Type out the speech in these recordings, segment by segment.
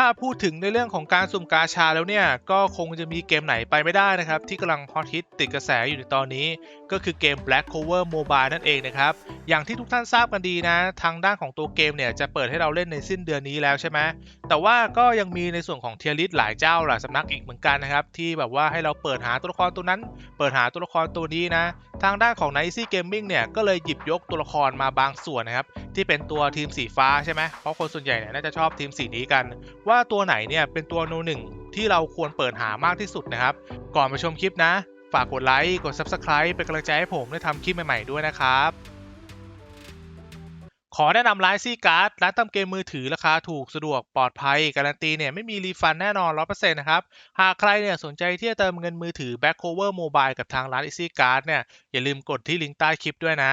ถ้าพูดถึงในเรื่องของการสุ่มกาชาแล้วเนี่ย ก็คงจะมีเกมไหนไปไม่ได้นะครับ ที่กำลังฮอตฮิตติดกระแสอยู่ในตอนนี้ ก็คือเกม Black Cover Mobile นั่นเองนะครับ อย่างที่ทุกท่านทราบกันดีนะ ทางด้านของตัวเกมเนี่ยจะเปิดให้เราเล่นในสิ้นเดือนนี้แล้วใช่ไหมแต่ว่าก็ยังมีในส่วนของเทียริสหลายเจ้าหลายสำนักอีกเหมือนกันนะครับ ที่แบบว่าให้เราเปิดหาตัวละครตัวนั้น เปิดหาตัวละครตัวนี้นะ ทางด้านของ Nice Gaming เนี่ยก็เลยหยิบยกตัวละครมาบางส่วนนะครับที่เป็นตัวทีมสีฟ้าใช่ไหมเพราะคนส่วนใหญ่เนี่ยน่าจะชอบทีมสีนี้กันว่าตัวไหนเนี่ยเป็นตัวโนหนึ่งที่เราควรเปิดหามากที่สุดนะครับ ก่อนไปชมคลิปนะ ฝากกดไลค์กด Subscribe เป็นกำลังใจให้ผมได้ทำคลิปใหม่ๆด้วยนะครับขอแนะนำร้านซีการ์ดร้านทำเกมมือถือราคาถูกสะดวกปลอดภัย การันตีเนี่ยไม่มีรีฟันแน่นอน 100%นะครับ หากใครเนี่ยสนใจที่จะเติมเงินมือถือ Back Cover Mobile กับทางร้าน Easy Card เนี่ยอย่าลืมกดที่ลิงก์ใต้คลิปด้วยนะ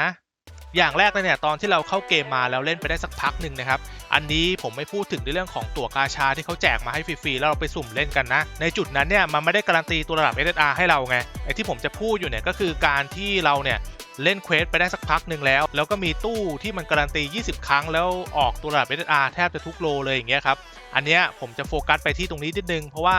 อย่างแรกเลยเนี่ยตอนที่เราเข้าเกมมาแล้วเล่นไปได้สักพักหนึ่งนะครับ อันนี้ผมไม่พูดถึงในเรื่องของตั๋วกาชาที่เขาแจกมาให้ฟรีๆแล้วเราไปสุ่มเล่นกันนะ ในจุดนั้นเนี่ยมันไม่ได้การันตีตัวระดับ SSR ให้เราไงไอ้ที่ผมจะพูดอยู่เนี่ยก็คือการที่เราเนี่ยเล่นเควสไปได้สักพักหนึ่งแล้ว แล้วก็มีตู้ที่มันการันตี 20 ครั้งแล้วออกตัวระดับ SSR แทบจะทุกโลเลยอย่างเงี้ยครับ อันเนี้ยผมจะโฟกัสไปที่ตรงนี้นิดนึง เพราะว่า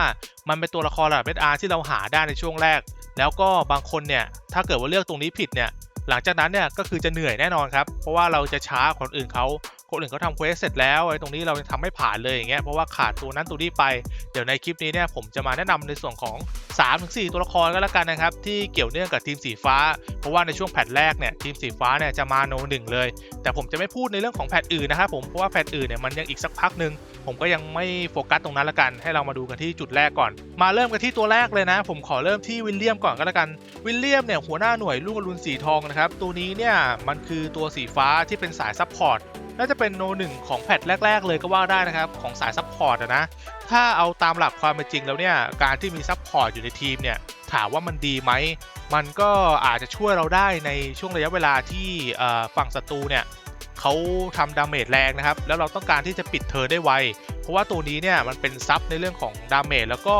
มันเป็นตัวละครระดับ SSR ที่เราหาได้ในช่วงแรก แล้วก็บางคนเนี่ยถ้าเกิดว่าเลือกตรงนี้ผิดเนี่ย หลังจากนั้นเนี่ยก็คือจะเหนื่อยแน่นอนครับ เพราะว่าเราจะช้าคนอื่นเขาคนอื่นเขาทำเควสเสร็จแล้วไอ้ตรงนี้เราทำไม่ผ่านเลยอย่างเงี้ยเพราะว่าขาดตัวนั้นตัวนี้ไป เดี๋ยวในคลิปนี้เนี่ยผมจะมาแนะนำในส่วนของ 3-4 ตัวละครก็แล้วกันนะครับ ที่เกี่ยวเนื่องกับทีมสีฟ้า เพราะว่าในช่วงแพทแรกเนี่ยทีมสีฟ้าเนี่ยจะมาโนหนึ่งเลย แต่ผมจะไม่พูดในเรื่องของแพทอื่นนะครับผมเพราะว่าแพทอื่นเนี่ยมันยังอีกสักพักหนึ่งผมก็ยังไม่โฟกัสตรงนั้นละกัน ให้เรามาดูกันที่จุดแรกก่อน มาเริ่มกันที่ตัวแรกเลยนะ ผมขอเริ่มที่วิลเลียมก่อนก็แล้วกันวิลเลียมเนี่ยหัวหน้าหน่วยลูกอรุณสีทองนะครับ ตัวนี้เนี่ยมันคือตัวสีฟ้าที่เป็นสายซัพพอร์ตน่าจะเป็นโนหนึ่งของแพทแรก ๆ เลยก็ว่าได้นะครับ ของสายซัพพอร์ตนะ ถ้าเอาตามหลักความเป็นจริงแล้วเนี่ย การที่มีซัพพอร์ตอยู่ในทีมเนี่ยถามว่ามันดีไหม มันก็อาจจะช่วยเราได้ในช่วงระยะเวลาที่ฝั่งศัตรูเนี่ยเขาทำดาเมจแรงนะครับ แล้วเราต้องการที่จะปิดเธอได้ไว เพราะว่าตัวนี้เนี่ยมันเป็นซับในเรื่องของดาเมจแล้วก็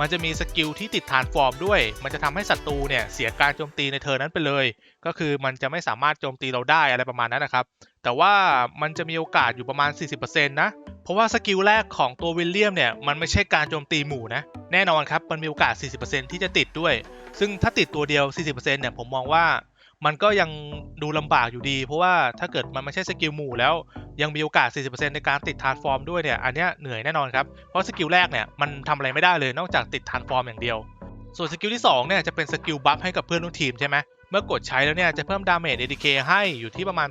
มันจะมีสกิลที่ติดฐานฟอร์มด้วย มันจะทำให้ศัตรูเนี่ยเสียการโจมตีในเธอนั้นไปเลย ก็คือมันจะไม่สามารถโจมตีเราได้อะไรประมาณนั้นนะครับ แต่ว่ามันจะมีโอกาสอยู่ประมาณ 40%นะ เพราะว่าสกิลแรกของตัววิลเลียมเนี่ยมันไม่ใช่การโจมตีหมู่นะ แน่นอนครับ มันมีโอกาส 40%ที่จะติดด้วย ซึ่งถ้าติดตัวเดียว 40%เนี่ยผมมองว่า มันก็ยังดูลำบากอยู่ดี เพราะว่าถ้าเกิดมันไม่ใช่สกิลหมู่แล้วยังมีโอกาส 40%ในการติดทานฟอร์มด้วยเนี่ย อันเนี้ยเหนื่อยแน่นอนครับ เพราะสกิลแรกเนี่ยมันทำอะไรไม่ได้เลยนอกจากติดทานฟอร์มอย่างเดียว ส่วนสกิลที่2เนี่ยจะเป็นสกิลบัฟให้กับเพื่อนร่วมทีมใช่ไหมเมื่อกดใช้แล้วเนี่ยจะเพิ่มดาเมจ ADK ให้อยู่ที่ประมาณ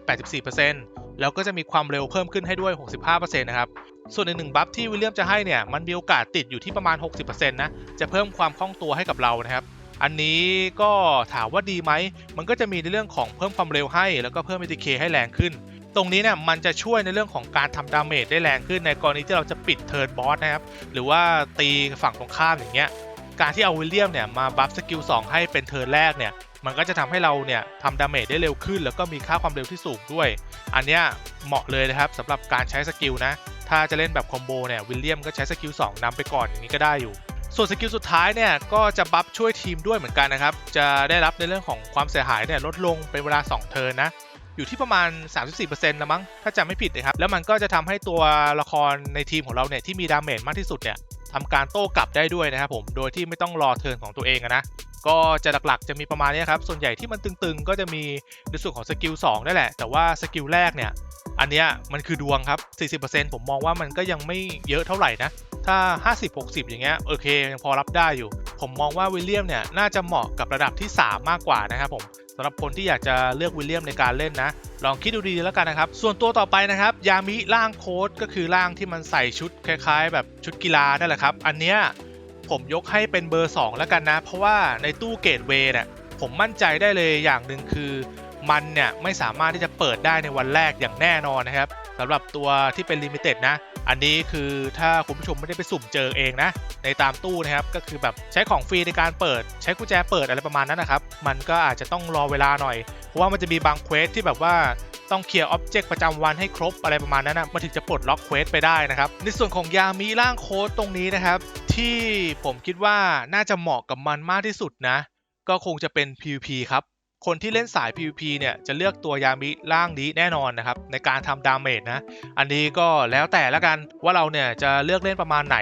84%แล้วก็จะมีความเร็วเพิ่มขึ้นให้ด้วย 65%นะครับส่วนอีกหนึ่งบัฟที่วิลเลียมจะให้เนี่ยมันมีโอกาสติดอยู่ที่ประมาณ 60%นะจะเพิ่มความคล่องตัวให้กับเรานะครับ อันนี้ก็ถามว่าดีไหม มันก็จะมีในเรื่องของเพิ่มความเร็วให้ แล้วก็เพิ่ม ATK ให้แรงขึ้น ตรงนี้เนี่ยมันจะช่วยในเรื่องของการทำดาเมจได้แรงขึ้นในกรณีที่เราจะปิดเทิร์นบอสนะครับ หรือว่าตีฝั่งตรงข้ามอย่างเงี้ย การที่เอาวิลเลียมเนี่ยมาบัฟสกิล2ให้เป็นเทิร์นแรกเนี่ย มันก็จะทำให้เราเนี่ยทำดาเมจได้เร็วขึ้น แล้วก็มีค่าความเร็วที่สูงด้วย อันเนี้ยเหมาะเลยนะครับสำหรับการใช้สกิลนะ ถ้าจะเล่นแบบคอมโบเนี่ยวิลเลียมก็ใช้สกิล2นำไปก่อนอย่างนี้ก็ได้อยู่ ส่วนสกิลสุดท้ายเนี่ยก็จะบัฟช่วยทีมด้วยเหมือนกันนะครับ จะได้รับในเรื่องของความเสียหายเนี่ยลดลงเป็นเวลา 2 เทิร์นนะ อยู่ที่ประมาณ 34%นะมั้ง ถ้าจำไม่ผิดนะครับ แล้วมันก็จะทำให้ตัวละครในทีมของเราเนี่ยที่มีดาเมจมากที่สุดเนี่ยทำการโต้กลับได้ด้วยนะครับผม โดยที่ไม่ต้องรอเทิร์นของตัวเองนะ ก็จะหลักๆจะมีประมาณนี้ครับ ส่วนใหญ่ที่มันตึงๆ ก็จะมีในส่วนของสกิล2นั่นแหละ แต่ว่าสกิลแรกเนี่ย อันเนี้ยมันคือดวงครับ 40%ผมมองว่ามันก็ยังไม่เยอะเท่าไหร่นะ ถ้า 50-60 อย่างเงี้ยโอเคยังพอรับได้อยู่ ผมมองว่าวิลเลียมเนี่ยน่าจะเหมาะกับระดับที่ 3 มากกว่านะครับผมสำหรับคนที่อยากจะเลือกวิลเลียมในการเล่นนะ ลองคิดดูดีแล้วกันนะครับ ส่วนตัวต่อไปนะครับ ยามิร่างโค้ดก็คือร่างที่มันใส่ชุดคล้ายๆ แบบชุดกีฬานั่นแหละครับ อันเนี้ยผมยกให้เป็นเบอร์ 2 แล้วกันนะ เพราะว่าในตู้เกตเวย์เนี่ยผมมั่นใจได้เลยอย่างหนึ่งคือ มันเนี่ยไม่สามารถที่จะเปิดได้ในวันแรกอย่างแน่นอนนะครับสำหรับตัวที่เป็นลิมิเต็ดนะ อันนี้คือถ้าคุณผู้ชมไม่ได้ไปสุ่มเจอเองนะ ในตามตู้นะครับ ก็คือแบบใช้ของฟรีในการเปิด ใช้กุญแจเปิดอะไรประมาณนั้นนะครับ มันก็อาจจะต้องรอเวลาหน่อย เพราะว่ามันจะมีบางเควสที่แบบว่าต้องเคลียร์อ็อบเจกต์ประจำวันให้ครบอะไรประมาณนั้นนะมันถึงจะปลดล็อกเควสไปได้นะครับ ในส่วนของยามีร่างโค้ดตรงนี้นะครับ ที่ผมคิดว่าน่าจะเหมาะกับมันมากที่สุดนะ ก็คงจะเป็น PVP ครับ คนที่เล่นสาย PVP เนี่ยจะเลือกตัวยามิร่างนี้แน่นอนนะครับในการทำดาเมจนะ อันนี้ก็แล้วแต่ละกันว่าเราเนี่ยจะเลือกเล่นประมาณไหน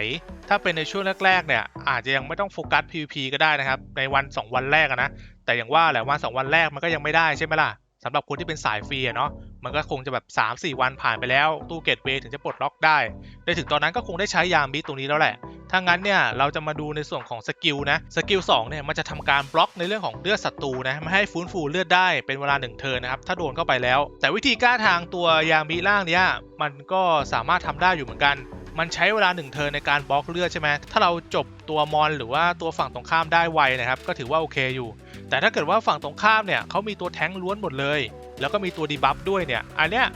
ถ้าเป็นในช่วงแรกๆเนี่ยอาจจะยังไม่ต้องโฟกัส PVP ก็ได้นะครับ ในวัน 2 วันแรกนะ แต่อย่างว่าแหละวัน 2 วันแรกมันก็ยังไม่ได้ใช่ไหมล่ะสำหรับคนที่เป็นสายฟรีอะเนาะ มันก็คงจะแบบ3-4 วันผ่านไปแล้วตู้เกตเวย์ถึงจะปลดล็อกได้ในถึงตอนนั้นก็คงได้ใช้ยามิตรงนี้แล้วแหละ ถ้างั้นเนี่ยเราจะมาดูในส่วนของสกิลนะสกิล2เนี่ยมันจะทำการบล็อกในเรื่องของเลือดศัตรูนะไม่ให้ฟื้นฟูเลือดได้เป็นเวลา1เทิร์นนะครับถ้าโดนเข้าไปแล้ว แต่วิธีก้าทางตัวยามิล่างเนี้ยมันก็สามารถทำได้อยู่เหมือนกันมันใช้เวลา1เทิร์นในการบล็อกเลือดใช่ไหม ถ้าเราจบตัวมอนหรือว่าตัวฝั่งตรงข้ามได้ไวนะครับ ก็ถือว่าโอเคอยู่ แต่ถ้าเกิดว่าฝั่งตรงข้ามเนี่ยเขามีตัวแท้งล้วนหมดเลย แล้วก็มีตัวดีบัฟด้วยเนี่ย อันเนี้ย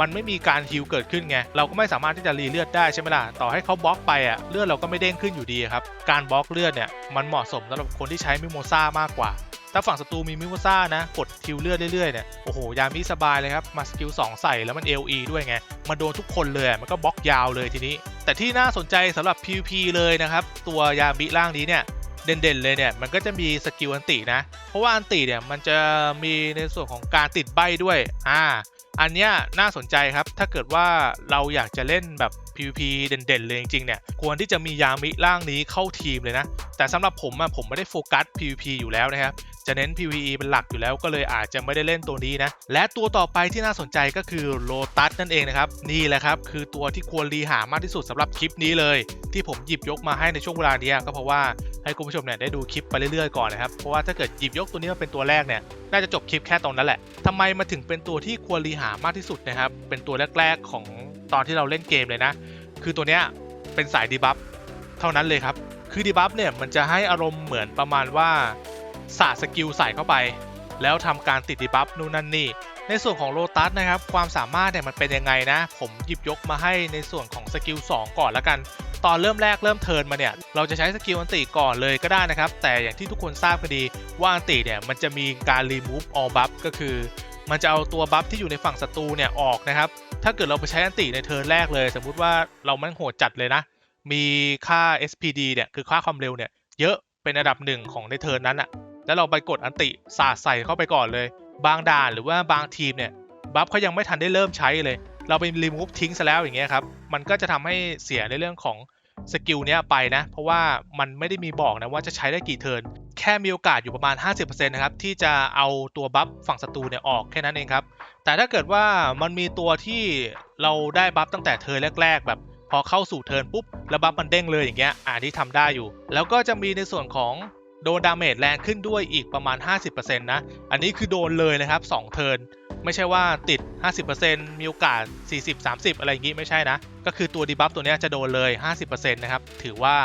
มันไม่มีการฮิลเกิดขึ้นไง เราก็ไม่สามารถที่จะรีเลือดได้ใช่ไหมล่ะ ต่อให้เขาบล็อกไปอะ เลือดเราก็ไม่เด้งขึ้นอยู่ดีครับ การบล็อกเลือดเนี่ย มันเหมาะสมสำหรับคนที่ใช้มิโมซ่ามากกว่า ถ้าฝั่งศัตรูมีมิโมซ่านะ กดฮิลเลือดเรื่อยๆเนี่ย โอ้โห ยามิสบายเลยครับ มาสกิล2ใส่แล้วมัน LE ด้วยไง มาโดนทุกคนเลย มันก็บล็อกยาวเลยทีนี้ แต่ที่น่าสนใจสำหรับ PVP เลยนะครับ ตัวยามิร่างนี้เนี่ย เด่นๆเลยเนี่ยมันก็จะมีสกิลอันตินะ เพราะว่าอันติเนี่ยมันจะมีในส่วนของการติดใบด้วยอ่าอันเนี้ยน่าสนใจครับถ้าเกิดว่าเราอยากจะเล่นแบบ PVP เด่นๆเลยจริงๆเนี่ยควรที่จะมียามิร่างนี้เข้าทีมเลยนะ แต่สำหรับผมอะผมไม่ได้โฟกัส PVP อยู่แล้วนะครับ จะเน้น PVE เป็นหลักอยู่แล้วก็เลยอาจจะไม่ได้เล่นตัวนี้นะ และตัวต่อไปที่น่าสนใจก็คือโลตัสนั่นเองนะครับ นี่แหละครับ คือตัวที่ควรรีหามากที่สุดสำหรับคลิปนี้เลย ที่ผมหยิบยกมาให้ในช่วงเวลานี้ก็เพราะว่าให้คุณผู้ชมเนี่ยได้ดูคลิปไปเรื่อยๆก่อนนะครับ เพราะว่าถ้าเกิดหยิบยกตัวนี้มาเป็นตัวแรกเนี่ยน่าจะจบคลิปแค่ตรงนั้นแหละทำไมมาถึงเป็นตัวที่ควรรีหามากที่สุดนะครับเป็นตัวแรกๆของตอนที่เราเล่นเกมเลยนะ คือตัวเนี้ยเป็นสายดีบัฟเท่านั้นเลยครับ คือดีบัฟเนี่ยมันจะให้อารมณ์เหมือนประมาณว่า สาดสกิลใส่เข้าไป แล้วทำการติดดีบัฟนู่นนั่นนี่ ในส่วนของโลตัสนะครับ ความสามารถเนี่ยมันเป็นยังไงนะ ผมหยิบยกมาให้ในส่วนของสกิล2ก่อนละกัน ตอนเริ่มแรกเริ่มเทิร์นมาเนี่ย เราจะใช้สกิลอันติก่อนเลยก็ได้นะครับ แต่อย่างที่ทุกคนทราบกันดีว่าอันติเนี่ยมันจะมีการ remove all buff ก็คือ มันจะเอาตัวบัฟที่อยู่ในฝั่งศัตรูเนี่ยออกนะครับ ถ้าเกิดเราไปใช้อันติในเทิร์นแรกเลย สมมุติว่าเรามันโหดจัดเลยนะ มีค่า SPD เนี่ยคือค่าความเร็วเนี่ยเยอะเป็นอันดับหนึ่งของในเทิร์นนั้นอะ แล้วเราไปกดอันติสาดใส่เข้าไปก่อนเลย บางด่านหรือว่าบางทีมเนี่ยบัฟเขายังไม่ทันได้เริ่มใช้เลย เราไปรีมูฟทิ้งซะแล้วอย่างเงี้ยครับมันก็จะทำให้เสียในเรื่องของสกิลเนี้ยไปนะ เพราะว่ามันไม่ได้มีบอกนะว่าจะใช้ได้กี่เทิร์นแค่มีโอกาสอยู่ประมาณ 50%นะครับที่จะเอาตัวบัฟฝั่งศัตรูเนี่ยออกแค่นั้นเองครับแต่ถ้าเกิดว่ามันมีตัวที่เราได้บัฟตั้งแต่เทิร์นแรก ๆ แบบพอเข้าสู่เทิร์นปุ๊บแล้วบัฟมันเด้งเลยอย่างเงี้ยอ่าที่ทำได้อยู่ แล้วก็จะมีในส่วนของ โดนดาเมจแรงขึ้นด้วยอีกประมาณ 50%นะ อันนี้คือโดนเลยนะครับ 2 เทิร์น ไม่ใช่ว่าติด 50%มีโอกาส 40-30 อะไรอย่างงี้ไม่ใช่นะ ก็คือตัวดีบัฟตัวนี้จะโดนเลย 50%นะครับ ถือว่า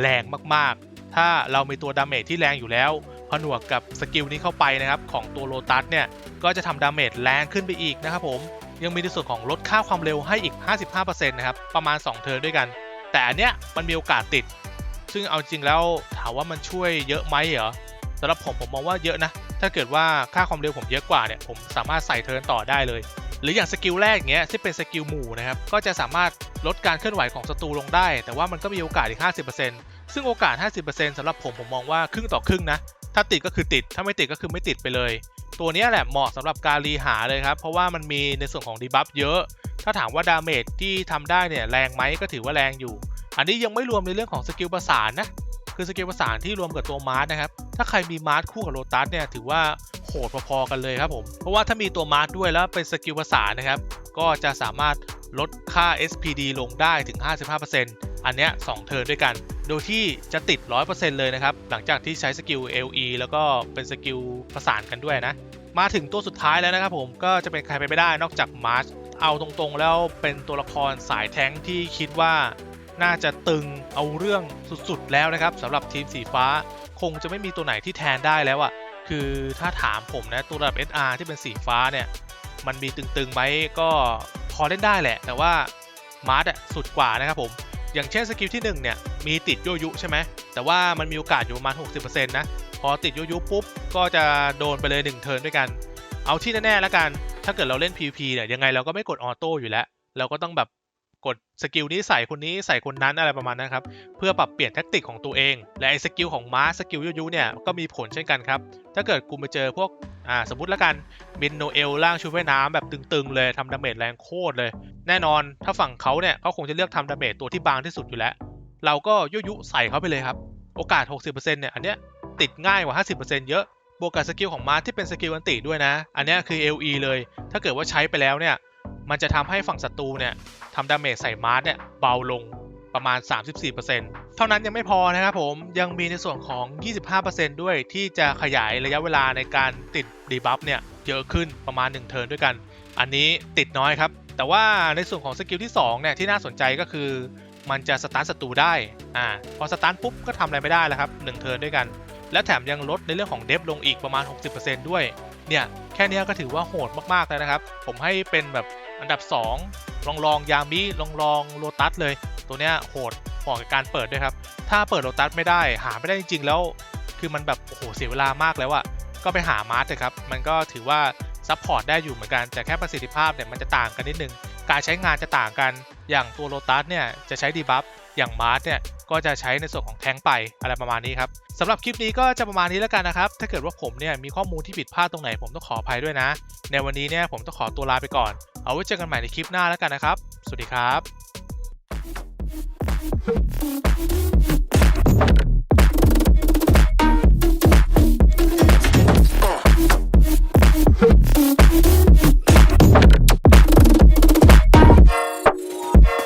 แรงมากๆ ถ้าเรามีตัวดาเมจที่แรงอยู่แล้วผนวกกับสกิลนี้เข้าไปนะครับของตัวโลตัสเนี่ย ก็จะทำดาเมจแรงขึ้นไปอีกนะครับผม ยังมีในส่วนของลดค่าความเร็วให้อีก 55%นะครับ ประมาณ 2 เทิร์นด้วยกัน แต่อันเนี้ยมันมีโอกาสติด ซึ่งเอาจริงแล้วถามว่ามันช่วยเยอะไหมเหรอสำหรับผมผมมองว่าเยอะนะ ถ้าเกิดว่าค่าความเร็วผมเยอะกว่าเนี่ยผมสามารถใส่เทิร์นต่อได้เลย หรืออย่างสกิลแรกเงี้ยที่เป็นสกิลหมู่นะครับก็จะสามารถลดการเคลื่อนไหวของศัตรูลงได้ แต่ว่ามันก็มีโอกาสอีก 50%ซึ่งโอกาส 50%สำหรับผมผมมองว่าครึ่งต่อครึ่งนะถ้าติดก็คือติด ถ้าไม่ติดก็คือไม่ติดไปเลย ตัวนี้แหละเหมาะสำหรับการรีหาเลยครับ เพราะว่ามันมีในส่วนของดีบัฟเยอะ ถ้าถามว่าดาเมจที่ทำได้เนี่ยแรงไหมก็ถือว่าแรงอยู่ อันนี้ยังไม่รวมในเรื่องของสกิลประสานนะ คือสกิลประสานที่รวมกับตัวมาร์ทนะครับ ถ้าใครมีมาร์ทคู่กับโลตัสเนี่ยถือว่าโหดพอๆกันเลยครับผม เพราะว่าถ้ามีตัวมาร์ทด้วยแล้วเป็นสกิลประสานนะครับ ก็จะสามารถลดค่า SPD ลงได้ถึง 55%อันเนี้ย2เทิร์นด้วยกัน โดยที่จะติด 100%เลยนะครับ หลังจากที่ใช้สกิล LE แล้วก็เป็นสกิลประสานกันด้วยนะ มาถึงตัวสุดท้ายแล้วนะครับผม ก็จะเป็นใครไปไม่ได้นอกจากมาร์ชเอาตรงๆ แล้วเป็นตัวละครสายแท้งที่คิดว่า น่าจะตึงเอาเรื่องสุดๆแล้วนะครับสำหรับทีมสีฟ้าคงจะไม่มีตัวไหนที่แทนได้แล้วอะ่ะคือถ้าถามผมนะตัวระดับ SR ที่เป็นสีฟ้าเนี่ยมันมีตึงๆไหมก็พอเล่นได้แหละ แต่ว่ามาร์ทอะสุดกว่านะครับผมอย่างเช่นสกิลที่1เนี่ยมีติดโยยุใช่ไหมแต่ว่ามันมีโอกาสอยู่ประมาณ 60%นะพอติดโยยุปุ๊บก็จะโดนไปเลย 1 เทิร์นด้วยกัน เอาที่แน่ๆแล้วกัน ถ้าเกิดเราเล่น PVP เนี่ยยังไงเราก็ไม่กดออโต้อยู่แล้ว เราก็ต้องแบบ กดสกิลนี้ใส่คนนี้ใส่คนนั้นอะไรประมาณนั้นครับ เพื่อปรับเปลี่ยนแท็กติกของตัวเอง และไอ้สกิลของม้าสกิลยุยุเนี่ยก็มีผลเช่นกันครับ ถ้าเกิดกูมาเจอพวกอ่าสมมติแล้วกันมินโนเอลล่างชุดว่ายน้ำแบบตึงๆเลยทำดาเมจแรงโคตรเลย แน่นอนถ้าฝั่งเขาเนี่ยเขาคงจะเลือกทำดาเมจตัวที่บางที่สุดอยู่แล้ว เราก็ยุยุใส่เขาไปเลยครับ โอกาส 60%เนี่ยอันเนี้ยติดง่ายกว่า 50%เยอะบวกกับสกิลของม้าที่เป็นสกิลอันติด้วยนะ อันเนี้ยคือ LE เลย ถ้าเกิดว่าใช้ไปแล้วเนี่ย มันจะทำให้ฝั่งศัตรูเนี่ยทำดาเมจใส่มาร์สเนี่ยเบาลงประมาณ 34%เท่านั้นยังไม่พอนะครับผมยังมีในส่วนของ 25%ด้วยที่จะขยายระยะเวลาในการติดดีบัฟเนี่ยเยอะขึ้นประมาณ 1 เทิร์นด้วยกัน อันนี้ติดน้อยครับ แต่ว่าในส่วนของสกิลที่2เนี่ยที่น่าสนใจก็คือ มันจะสตาร์ทศัตรูได้อ่าพอสตาร์ทปุ๊บก็ทำอะไรไม่ได้แล้วครับ1เทิร์นด้วยกัน และแถมยังลดในเรื่องของเดฟลงอีกประมาณ 60%ด้วยเนี่ยแค่นี้ก็ถือว่าโหดมากๆแล้วนะครับ ผมให้เป็นแบบ อันดับ 2 ลองลองยามิลองลองโลตัสเลย ตัวเนี้ยโหดเหมาะกับการเปิดด้วยครับ ถ้าเปิดโลตัสไม่ได้หาไม่ได้จริงๆ แล้ว คือมันแบบโอ้โหเสียเวลามากแล้วอะก็ไปหามาร์ทเลยครับ มันก็ถือว่าซัพพอร์ตได้อยู่เหมือนกัน แต่แค่ประสิทธิภาพเนี่ยมันจะต่างกันนิดนึง การใช้งานจะต่างกัน อย่างตัวโลตัสเนี่ยจะใช้ดีบัฟ อย่างมาร์สเนี่ยก็จะใช้ในส่วนของแท้งไปอะไรประมาณนี้ครับสำหรับคลิปนี้ก็จะประมาณนี้แล้วกันนะครับ ถ้าเกิดว่าผมเนี่ยมีข้อมูลที่ผิดพลาดตรงไหนผมต้องขออภัยด้วยนะ ในวันนี้เนี่ยผมต้องขอตัวลาไปก่อน เอาไว้เจอกันใหม่ในคลิปหน้าแล้วกันนะครับ สวัสดีครับ